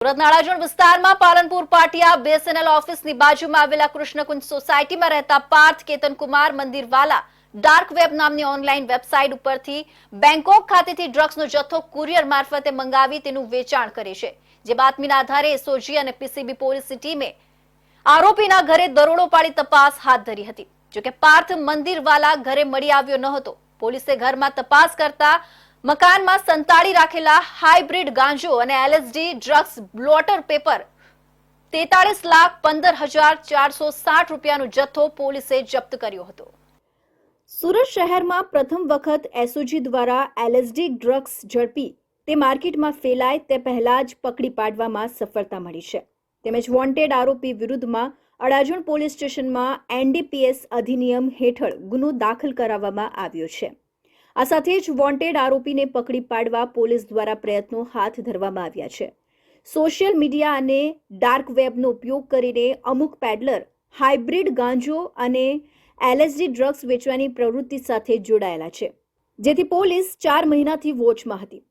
સુરત નાળાજણ વિસ્તારમાં પાલનપુર પાટિયા બીએસએનએલ ઓફિસની બાજુમાં આવેલા કૃષ્ણકુંજ સોસાયટીમાં રહેતા પાર્થ કેતનકુમાર મંદિરવાલા ડાર્ક વેબ નામની ઓનલાઈન વેબસાઇટ ઉપરથી બેંકોક ખાતેથી ડ્રગ્સનો જથ્થો કુરિયર મારફતે મંગાવી તેનું વેચાણ કરે છે. જે બાતમીના આધારે એસઓજી અને પીસીબી પોલીસની ટીમે આરોપીના ઘરે દરોડો પાડી તપાસ હાથ ધરી હતી. જોકે પાર્થ મંદિરવાલા ઘરે મળી આવ્યો ન હતો. પોલીસે ઘરમાં તપાસ કરતા મકાનમાં સંતાડી રાખેલા હાઇબ્રિડ ગાંજો અને એલએસડી ડ્રગ્સ બ્લોટર પેપર. તેતાળીસ લાખ પંદર હજાર ચારસો સાઠ રૂપિયાનો જથ્થો પોલીસે જપ્ત કર્યો હતો. સુરત શહેરમાં પ્રથમ વખત એસઓજી દ્વારા એલએસડી ડ્રગ્સ ઝડપી, તે માર્કેટમાં ફેલાય તે પહેલા જ પકડી પાડવામાં સફળતા મળી છે. તેમજ વોન્ટેડ આરોપી વિરુદ્ધમાં અડાજણ પોલીસ સ્ટેશનમાં એનડીપીએસ અધિનિયમ હેઠળ ગુનો દાખલ કરાવવામાં આવ્યો છે. આ સાથે જ વોન્ટેડ આરોપીને પકડી પાડવા પોલીસ દ્વારા પ્રયત્નો હાથ ધરવામાં આવ્યા છે. સોશિયલ મીડિયા અને ડાર્ક વેબનો ઉપયોગ કરીને અમુક પેડલર હાઇબ્રિડ ગાંજો અને એલએસડી ડ્રગ્સ વેચવાની પ્રવૃત્તિ સાથે જોડાયેલા છે. જેથી પોલીસ ચાર મહિનાથી વોચમાં હતી.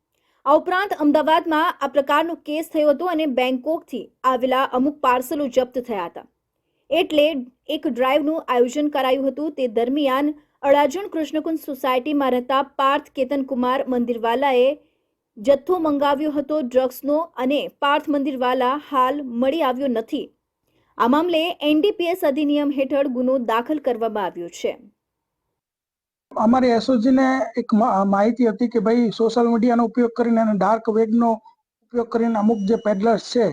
આ ઉપરાંત અમદાવાદમાં આ પ્રકારનો કેસ થયો હતો અને બેંકોકથી આવેલા અમુક પાર્સલો જપ્ત થયા હતા. એટલે એક ડ્રાઈવનું આયોજન કરાયું હતું. તે દરમિયાન અડાજણ કૃષ્ણકુંજ સોસાયટીમાં રહેતા પાર્થ કેતનકુમાર મંદિરવાલાએ જથ્થો મંગાવ્યો હતો ડ્રગ્સનો અને પાર્થ મંદિરવાલા હાલ મળી આવ્યો નથી. આ મામલે એનડીપીએસ અધિનિયમ હેઠળ ગુનો દાખલ કરવામાં આવ્યો છે. અમારી એસઓજીને એક માહિતી હતી કે ભાઈ સોશિયલ મીડિયાનો ઉપયોગ કરીને અને ડાર્ક વેબનો ઉપયોગ કરીને અમુક જે પેડલર્સ છે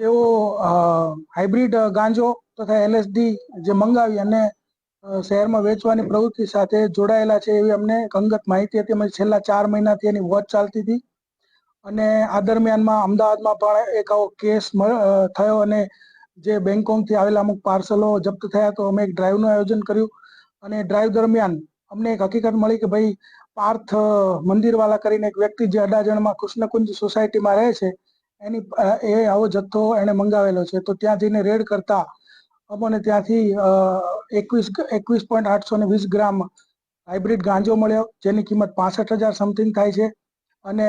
તેઓ હાઇબ્રિડ ગાંજો તથા એલએસડી જે મંગાવી અને શહેરમાં વેચવાની પ્રવૃત્તિ સાથે જોડાયેલા છે એવી અમને અંગત માહિતી હતી. અમે છેલ્લા ચાર મહિનાથી એની વોચ ચાલતી હતી અને આ દરમિયાનમાં અમદાવાદમાં પણ એક આવો કેસ થયો અને જે બેંગકોંગથી આવેલા અમુક પાર્સલો જપ્ત થયા તો અમે એક ડ્રાઈવનું આયોજન કર્યું અને ડ્રાઈવ દરમિયાન અમને એક હકીકત મળી કે ભાઈ પાર્થ મંદિરવાલા કરીને એક વ્યક્તિ જે અડાજણમાં કૃષ્ણકુંજ સોસાયટીમાં રહે છે એની એ આવો જથ્થો એણે મંગાવેલો છે. તો ત્યાં જઈને રેડ કરતા અમને ત્યાંથી એકવીસ એકવીસ પોઈન્ટ આઠસો ને વીસ ગ્રામ હાઇબ્રિડ ગાંજો મળ્યો, જેની કિંમત પાસઠ હજાર સમથિંગ થાય છે. અને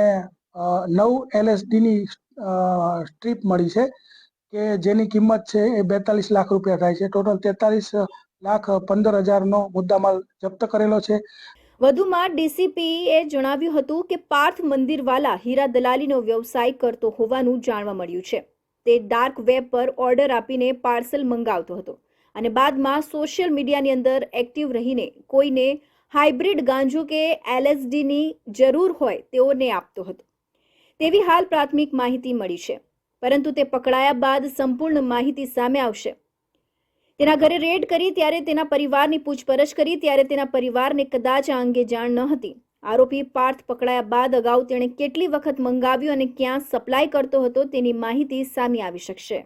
નવ એલએસડીની સ્ટ્રીપ મળી છે, કે જેની કિંમત છે એ બેતાલીસ લાખ રૂપિયા થાય છે. ટોટલ તેતાલીસ લાખ પંદર હજારનો મુદ્દામાલ જપ્ત કરેલો છે. વધુમાં ડીસીપીએ જણાવ્યું હતું કે પાર્થ મંદિરવાલા હીરા દલાલીનો વ્યવસાય કરતો હોવાનું જાણવા મળ્યું છે. તે ડાર્ક વેબ પર ઓર્ડર આપીને પાર્સલ મંગાવતો હતો અને બાદમાં સોશિયલ મીડિયાની અંદર એક્ટિવ રહીને કોઈને હાઇબ્રિડ ગાંજો કે એલએસડીની જરૂર હોય તેઓને આપતો હતો. તેવી હાલ પ્રાથમિક માહિતી મળી છે. પરંતુ તે પકડાયા બાદ સંપૂર્ણ માહિતી સામે આવશે. તેના ઘરે રેડ કરી ત્યારે તેના પરિવારની પૂછપરછ કરી ત્યારે તેના પરિવારને કદાચ આ અંગે જાણ ન હતી. આરોપી પાર્થ પકડાયા બાદ અગાઉ તેણે કેટલી વખત મંગાવ્યું અને ક્યાં સપ્લાય કરતો હતો તેની માહિતી સામે આવી શકશે.